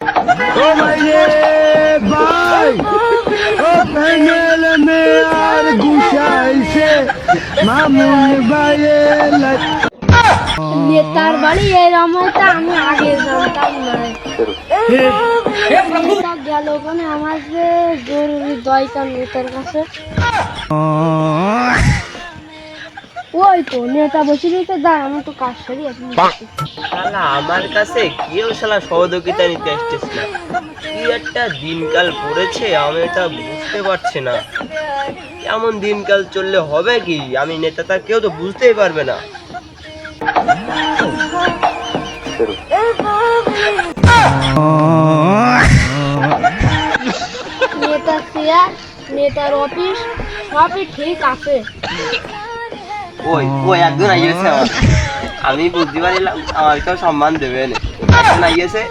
ও ভাই রে ভাই ও প্যানেল মে আর গুছাইছে মামুন ভাইয়ে নেতার বাড়ি এরম হয়তো আমি আগে জানতাম না। গেল ওখানে আমার যে জরুরি দরকার নেতার কাছে। ওই তো নেতা বসে রয়েছে দাঁড় আমি তো কাজ করি শালা আমার কাছে কেউ শালা সহযোগিতা নিতে আসছিস না। কি একটা দিনকাল পড়েছে আমি এটা বুঝতে পারছি না। এমন দিনকাল চললে হবে কি? আমি নেতা তা কেউ তো বুঝতেই পারবে না। নেতার চেয়ার নেতার অফিস সবই ঠিক আছে। ওই ওই একজন আইয়েছে আমি বুদ্ধি পারিলাম আমার কেউ সম্মান দেবে না। আইয়েছে।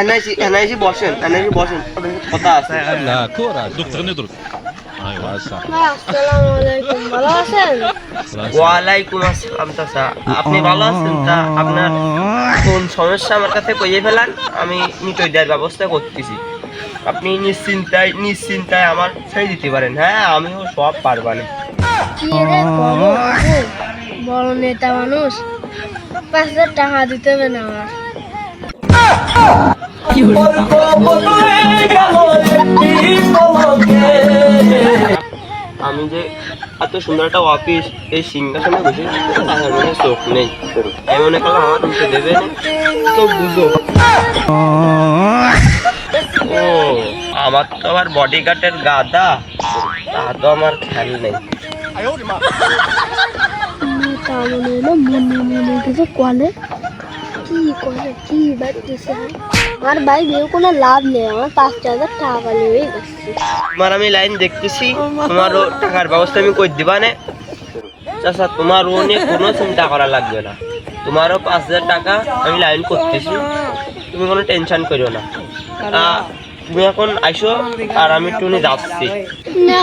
এনআইসি বসেন এনআইসি বসেন। কথা আপনি ভালো আছেন? তা আপনার কোন সমস্যা আমার কাছে কইয়ে ফেলান? আমি মিটই দেওয়ার ব্যবস্থা করতেছি। আপনি নিশ্চিন্তায় নিশ্চিন্তায় আমার ছেড়ে দিতে পারেন। হ্যাঁ আমিও সব পারবানি। বড় নেতা মানুষ, পাঁচ হাজার টাকা দিতে হবে না আমার। আমি যে এত সুন্দর একটা অফিস এই সিংহাসনে বসে চোখ নেই। আমি মনে করলাম আমার উঠে দেবে। তো বুঝো। ও, আমার তো আবার বডিগার্ডের গাদা। তা তো আমার খেয়াল নেই। কোনো লাভ নেই আমার পাঁচ হাজার টাকা গেছে তোমার আমি লাইন দেখতেছি, তোমারও টাকার ব্যবস্থা আমি করে দিবা নে? চাচা তোমার ও নিয়ে কোনো চিন্তা করা লাগবে না। তোমারও পাঁচ হাজার টাকা আমি লাইন করতেছি। তুমি কোনো টেনশন করিও না। তুমি এখন আইসো আর আমি টুনি যাচ্ছি না